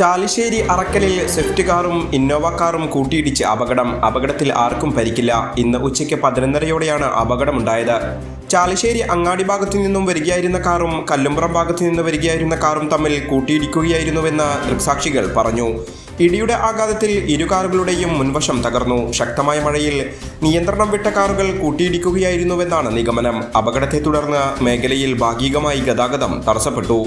ചാലിശ്ശേരി അറക്കലിൽ സ്വിഫ്റ്റ് കാറും ഇന്നോവ കാറും കൂട്ടിയിടിച്ച് അപകടം. അപകടത്തിൽ ആർക്കും പരിക്കില്ല. ഇന്ന് ഉച്ചയ്ക്ക് പതിനൊന്നരയോടെയാണ് അപകടമുണ്ടായത്. ചാലിശ്ശേരി അങ്ങാടി ഭാഗത്തു നിന്നും വരികയായിരുന്ന കാറും കല്ലുംപുറം ഭാഗത്തു നിന്ന് വരികയായിരുന്ന കാറും തമ്മിൽ കൂട്ടിയിടിക്കുകയായിരുന്നുവെന്ന് ദൃക്സാക്ഷികൾ പറഞ്ഞു. ഇടിയുടെ ആഘാതത്തിൽ ഇരു കാറുകളുടെയും മുൻവശം തകർന്നു. ശക്തമായ മഴയിൽ നിയന്ത്രണം വിട്ട കാറുകൾ കൂട്ടിയിടിക്കുകയായിരുന്നുവെന്നാണ് നിഗമനം. അപകടത്തെ തുടർന്ന് മേഖലയിൽ ഭാഗികമായി ഗതാഗതം തടസ്സപ്പെട്ടു.